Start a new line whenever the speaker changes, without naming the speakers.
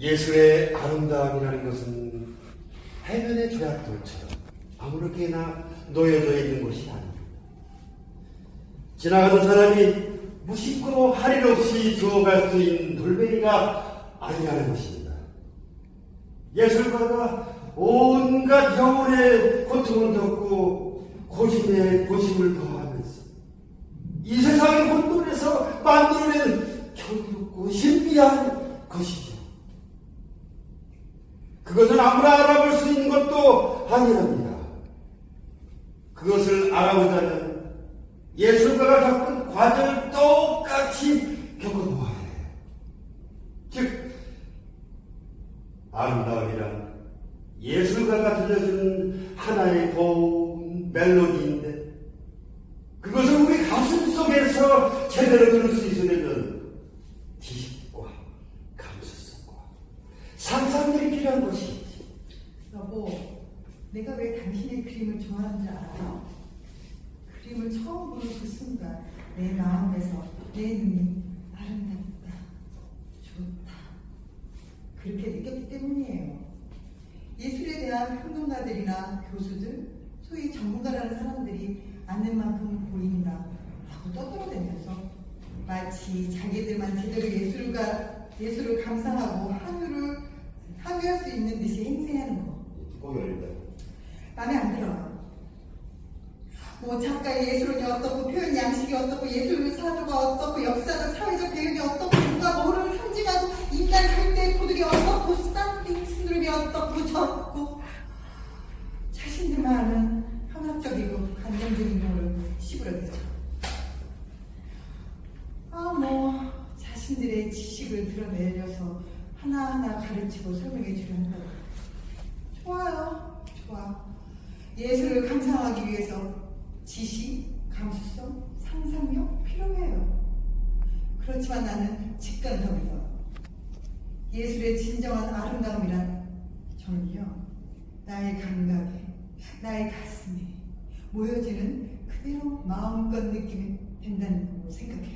예술의 아름다움이라는 것은 해변의 조약돌처럼 아무렇게나 놓여져 있는 것이 아닙니다. 지나가던 사람이 무심코 할일 없이 주워갈 수 있는 돌멩이가 아니라는 것입니다. 예술가가 온갖 영혼의 고통을 겪고 고심에 고심을 더하면서 이 세상의 혼돈에서 만들어낸 경이롭고 신비한 것이죠. 그것은 아무나 알아볼 수 있는 것도 아니랍니다. 그것을 알아보자면 예술가가 겪은 과정을 똑같이 겪어보아야 해요. 즉, 아름다움이란 예술가가 들려주는 하나의 고운 멜로디인데 그것을 우리 가슴 속에서 제대로 들을 수 있으려면 지식과 감수성과 상상력 이 필요한 것이지.
여보, 내가 왜 당신의 그림을 좋아하는 줄 알아요? 그림을 처음 보는 그 순간 내 마음에서 내 눈이 아름답다, 좋다 그렇게 느꼈기 때문이에요. 예술에 대한 평론가들이나 교수들, 소위 전문가라는 사람들이 아는 만큼 보인다 라고 떠들어대면서 마치 자기들만 제대로 예술가, 예술을 감상하고 함유를, 함유할 수 있는 듯이 행세하는 거.
뚜껑 열린다.
마음에 안 들어요. 뭐 작가의 예술이 어떻고 표현 양식이 어떻고 예술 사조가 어떻고 역사적 사회적 배경이 어떻고 누가 뭐를 상징하고 인간 절대 고들이 어떻고 쌍둥이 스누름이 어떻고 저렇고 자신들만 아는 현학적이고 감정적인 거를 씹으려대죠. 아 뭐 자신들의 지식을 드러내려서 하나하나 가르치고 설명해 주려 한다고. 좋아요. 좋아. 예술을 감상하기 위해서 지식, 감수성, 상상력 필요해요. 그렇지만 나는 직관적이요. 예술의 진정한 아름다움이란 저는요, 나의 감각에, 나의 가슴에 모여지는 그대로 마음껏 느끼면 된다는 걸 생각해